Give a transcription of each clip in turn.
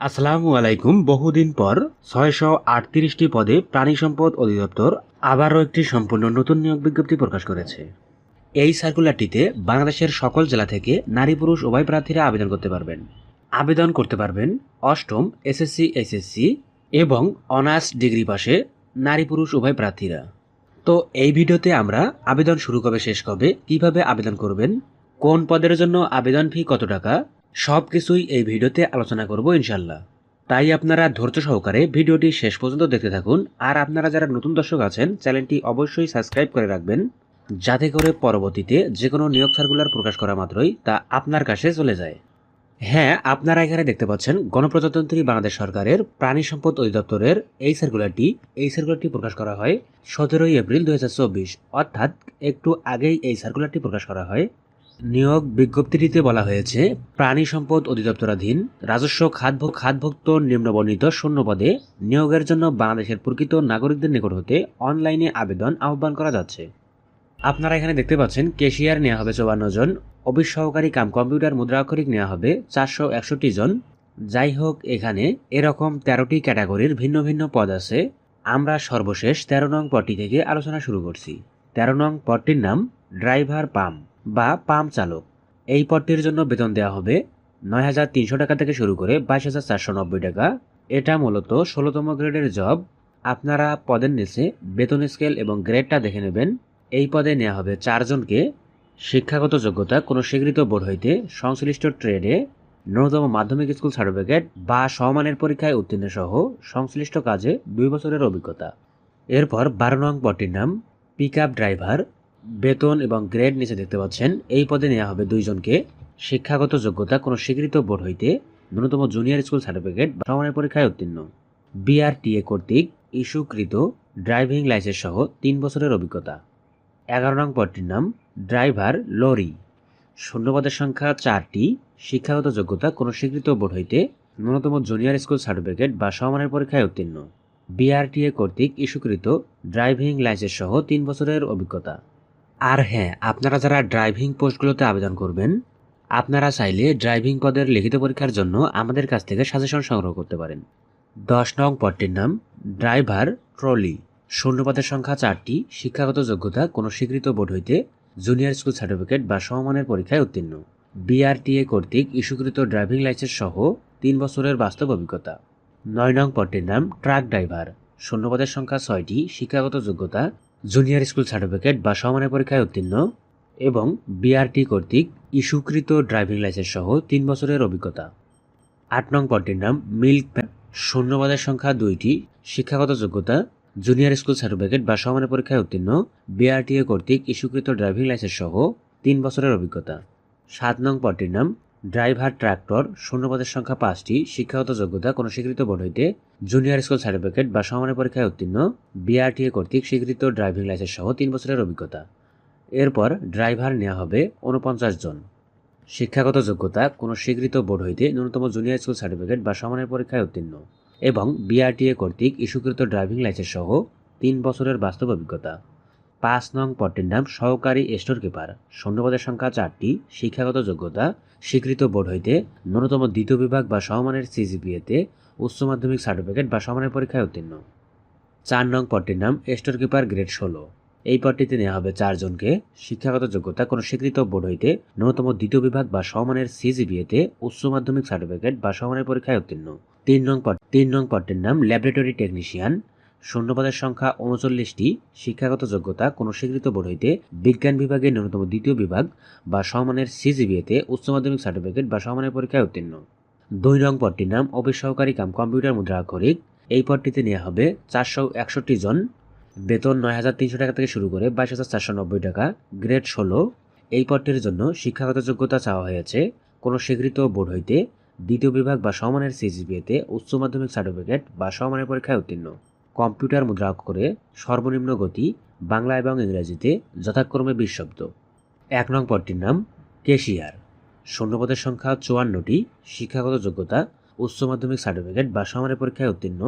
আসসালামু আলাইকুম। বহুদিন পর ছয়শো আটত্রিশটি পদে প্রাণী সম্পদ অধিদপ্তর আবারও একটি সম্পূর্ণ নতুন নিয়োগ বিজ্ঞপ্তি প্রকাশ করেছে। এই সার্কুলারটিতে বাংলাদেশের সকল জেলা থেকে নারী পুরুষ উভয় প্রার্থীরা আবেদন করতে পারবেন। আবেদন করতে পারবেন অষ্টম এসএসসি এসএসসি এবং অনার্স ডিগ্রি পাশে নারী পুরুষ উভয় প্রার্থীরা। তো এই ভিডিওতে আমরা আবেদন শুরু কবে, শেষ কবে, কীভাবে আবেদন করবেন, কোন পদের জন্য আবেদন ফি কত টাকা সব কিছুই এই ভিডিওতে আলোচনা করব ইনশাল্লাহ তাই আপনারা ধৈর্য সহকারে ভিডিওটি শেষ পর্যন্ত দেখতে থাকুন। আর আপনারা যারা নতুন দর্শক আছেন, চ্যানেলটি অবশ্যই সাবস্ক্রাইব করে রাখবেন। যাতে করে পরবর্তীতে যে কোনো নিয়োগ সার্কুলার প্রকাশ করা মাত্রই তা আপনার কাছে চলে যায়। হ্যাঁ আপনারা এখানে দেখতে পাচ্ছেন, গণপ্রজাতন্ত্রী বাংলাদেশ সরকারের প্রাণী সম্পদ অধিদপ্তরের এই সার্কুলারটি। এই সার্কুলারটি প্রকাশ করা হয় সতেরোই এপ্রিল দু হাজার চব্বিশ। অর্থাৎ একটু আগেই এই সার্কুলারটি প্রকাশ করা হয়। নিয়োগ বিজ্ঞপ্তিটিতে বলা হয়েছে, প্রাণী সম্পদ অধিদপ্তরাধীন রাজস্ব খাতভ খাতভুক্ত নিম্নবর্ণিত শূন্য পদে নিয়োগের জন্য বাংলাদেশের প্রকৃত নাগরিকদের নিকট হতে অনলাইনে আবেদন আহ্বান করা যাচ্ছে। আপনারা এখানে দেখতে পাচ্ছেন কেশিয়ার নেওয়া হবে চৌবান্ন জন, অফিস সহকারী কাম কম্পিউটার মুদ্রাক্ষরিক নেওয়া হবে চারশো একষট্টি জন। যাই হোক, এখানে এরকম তেরোটি ক্যাটাগরির ভিন্ন ভিন্ন পদ আছে। আমরা সর্বশেষ তেরো নং পদটি থেকে আলোচনা শুরু করছি। তেরো নং পদটির নাম ড্রাইভার পাম্প বা পাম্প চালক। এই পদটির জন্য বেতন দেওয়া হবে নয় হাজার তিনশো টাকা থেকে শুরু করে বাইশ হাজার চারশো নব্বই টাকা। এটা মূলত ষোলোতম গ্রেডের জব। আপনারা পদের নিচে বেতন স্কেল এবং গ্রেডটা দেখে নেবেন। এই পদে নেওয়া হবে চারজনকে শিক্ষাগত যোগ্যতা কোনো স্বীকৃত বোর্ড হইতে সংশ্লিষ্ট ট্রেডে ন্যূনতম মাধ্যমিক স্কুল সার্টিফিকেট বা সমানের পরীক্ষায় উত্তীর্ণ সহ সংশ্লিষ্ট কাজে দুই বছরের অভিজ্ঞতা। এরপর বারো নং পদটির নাম পিক ড্রাইভার। বেতন এবং গ্রেড নিচে দেখতে পাচ্ছেন। এই পদে নেওয়া হবে দুইজনকে। শিক্ষাগত যোগ্যতা, কোনো স্বীকৃত বোর্ড হইতে ন্যূনতম জুনিয়র স্কুল সার্টিফিকেট বা সমানের পরীক্ষায় উত্তীর্ণ। বিআরটিএ কর্তৃক ইস্যুকৃত ড্রাইভিং লাইসেন্স সহ তিন বছরের অভিজ্ঞতা। এগারো নং পদটির নাম, ড্রাইভার লরি। শূন্যপদের সংখ্যা চারটি। শিক্ষাগত যোগ্যতা, কোনো স্বীকৃত বোর্ড হইতে ন্যূনতম জুনিয়র স্কুল সার্টিফিকেট বা সমানের পরীক্ষায় উত্তীর্ণ। বিআরটিএ কর্তৃক ইস্যুকৃত ড্রাইভিং লাইসেন্স সহ তিন বছরের অভিজ্ঞতা। আর হ্যাঁ আপনারা যারা ড্রাইভিং পোস্টগুলোতে আবেদন করবেন, আপনারা চাইলে ড্রাইভিং পদের লিখিত পরীক্ষার জন্য আমাদের কাছ থেকে সাজেশন সংগ্রহ করতে পারেন। দশ নং পদটির নাম, ড্রাইভার ট্রলি। শূন্যপদের সংখ্যা চারটি, শিক্ষাগত যোগ্যতা কোনো স্বীকৃত বোর্ড হইতে জুনিয়র স্কুল সার্টিফিকেট বা সমমানের পরীক্ষায় উত্তীর্ণ। বিআরটিএ কর্তৃক ইস্যুকৃত ড্রাইভিং লাইসেন্স সহ তিন বছরের বাস্তব অভিজ্ঞতা। নয় নং পদটির নাম, ট্রাক ড্রাইভার। শূন্যপদের সংখ্যা ছয়টি, শিক্ষাগত যোগ্যতা জুনিয়র স্কুল সার্টিফিকেট বা সমানের পরীক্ষায় উত্তীর্ণ এবং বিআরটি কর্তৃক ইস্যুকৃত ড্রাইভিং লাইসেন্স সহ তিন বছরের অভিজ্ঞতা। আট নং পদটির নাম মিল্ক ভ্যান শূন্যপদের সংখ্যা দুইটি, শিক্ষাগত যোগ্যতা, জুনিয়র স্কুল সার্টিফিকেট বা সমানের পরীক্ষায় উত্তীর্ণ বিআরটিএ কর্তৃক ইস্যুকৃত ড্রাইভিং লাইসেন্স সহ তিন বছরের অভিজ্ঞতা। সাত নং পদটির নাম ড্রাইভার, ট্রাক্টর, শূন্যপদের সংখ্যা পাঁচটি, শিক্ষাগত যোগ্যতা, কোনো স্বীকৃত বোর্ড হইতে জুনিয়র স্কুল সার্টিফিকেট বা সমানের পরীক্ষায় উত্তীর্ণ, বিআরটিএ কর্তৃক স্বীকৃত ড্রাইভিং লাইসেন্স সহ তিন বছরের অভিজ্ঞতা। এরপর ড্রাইভার নেওয়া হবে উনপঞ্চাশ জন। শিক্ষাগত যোগ্যতা, কোনো স্বীকৃত বোর্ড হইতে ন্যূনতম জুনিয়র স্কুল সার্টিফিকেট বা সমানের পরীক্ষায় উত্তীর্ণ এবং বিআরটিএ কর্তৃক ইস্যুকৃত ড্রাইভিং লাইসেন্স সহ তিন বছরের বাস্তব অভিজ্ঞতা। পাঁচ নং পদটির নাম সহকারী স্টোর কিপার। শূন্যপদের সংখ্যা চারটি, শিক্ষাগত যোগ্যতা, স্বীকৃত বোর্ড হইতে ন্যূনতম দ্বিতীয় বিভাগ বা সমমানের সিজিপিএতে উচ্চ মাধ্যমিক সার্টিফিকেট বা সমানের পরীক্ষায় উত্তীর্ণ। চার নং পদটির নাম স্টোর কিপার গ্রেড ষোলো। এই পদটিতে নেওয়া হবে চারজনকে শিক্ষাগত যোগ্যতা, কোনো স্বীকৃত বোর্ড হইতে ন্যূনতম দ্বিতীয় বিভাগ বা সমানের সিজিবিএতে উচ্চ মাধ্যমিক সার্টিফিকেট বা সমানের পরীক্ষায় উত্তীর্ণ। তিন নং পদ, তিন নং পদটির নাম ল্যাবরেটরি টেকনিশিয়ান শূন্যপদের সংখ্যা উনচল্লিশটি, শিক্ষাগত যোগ্যতা কোনো স্বীকৃত বোর্ড হইতে বিজ্ঞান বিভাগের ন্যূনতম দ্বিতীয় বিভাগ বা সমানের সিজিবিএতে উচ্চ মাধ্যমিক সার্টিফিকেট বা সমানের পরীক্ষায় উত্তীর্ণ। দুই নং পদটির নাম অফিস সহকারী কাম কম্পিউটার মুদ্রা আক্ষরিক। এই পদটিতে নেওয়া হবে চারশো একষট্টি জন। বেতন নয় হাজার তিনশো টাকা থেকে শুরু করে বাইশ হাজার চারশো নব্বই টাকা, গ্রেড ষোলো। এই পদটির জন্য শিক্ষাগত যোগ্যতা চাওয়া হয়েছে। কোনো স্বীকৃত বোর্ড হইতে দ্বিতীয় বিভাগ বা সমানের সিজিপিএতে উচ্চ মাধ্যমিক সার্টিফিকেট বা সমানের পরীক্ষায় উত্তীর্ণ। কম্পিউটার মুদ্রা করে সর্বনিম্ন গতি বাংলা এবং ইংরেজিতে যথাক্রমে বিশ শব্দ। এক নং পদটির নাম কেশিয়ার। শূন্যপদের সংখ্যা চুয়ান্নটি, শিক্ষাগত যোগ্যতা, উচ্চ মাধ্যমিক সার্টিফিকেট বা সমানের পরীক্ষায় উত্তীর্ণ।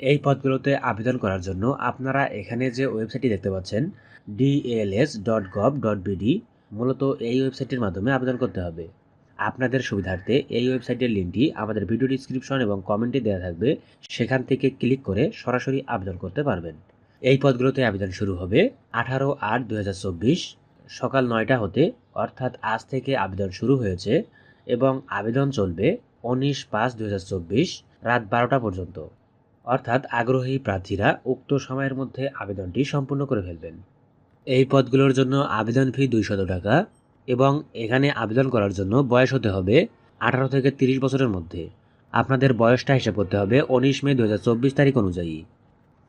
এই পদগুলোতে আবেদন করার জন্য আপনারা এখানে যে ওয়েবসাইটটি দেখতে পাচ্ছেন DLS dot gov dot BD মূলত এই ওয়েবসাইটের মাধ্যমে আবেদন করতে হবে। আপনাদের সুবিধার্থে এই ওয়েবসাইটের লিঙ্কটি আমাদের ভিডিও ডিসক্রিপশন এবং কমেন্টে দেওয়া থাকবে। সেখান থেকে ক্লিক করে সরাসরি আবেদন করতে পারবেন। এই পদগুলোতে আবেদন শুরু হবে আঠারো আট দু সকাল নয়টা হতে, অর্থাৎ আজ থেকে আবেদন শুরু হয়েছে এবং আবেদন চলবে উনিশ পাঁচ দু রাত বারোটা পর্যন্ত। অর্থাৎ আগ্রহী প্রার্থীরা উক্ত সময়ের মধ্যে আবেদনটি সম্পূর্ণ করে ফেলবেন। এই পদগুলোর জন্য আবেদন ফি দুইশত টাকা এবং এখানে আবেদন করার জন্য বয়স হতে হবে আঠারো থেকে তিরিশ বছরের মধ্যে। আপনাদের বয়সটা হিসাব করতে হবে উনিশ মে দু হাজার চব্বিশ তারিখ অনুযায়ী।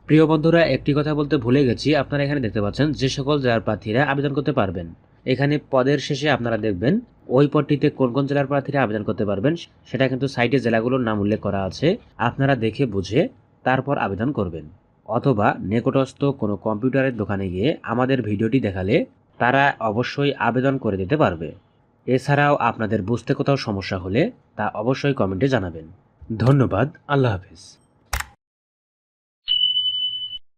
প্রিয় বন্ধুরা, একটি কথা বলতে ভুলে গেছি। আপনারা এখানে দেখতে পাচ্ছেন যে সকল জেলার প্রার্থীরা আবেদন করতে পারবেন। এখানে পদের শেষে আপনারা দেখবেন ওই পদটিতে কোন কোন জেলার প্রার্থীরা আবেদন করতে পারবেন, সেটা কিন্তু সাইটে জেলাগুলোর নাম উল্লেখ করা আছে। আপনারা দেখে বুঝে তারপর আবেদন করবেন। অথবা নিকটস্থ কোনো কম্পিউটারের দোকানে গিয়ে আমাদের ভিডিওটি দেখালে তারা অবশ্যই আবেদন করে দিতে পারবে। এছাড়াও আপনাদের বুঝতে কোথাও সমস্যা হলে তা অবশ্যই কমেন্টে জানাবেন। ধন্যবাদ, আল্লাহ হাফিজ।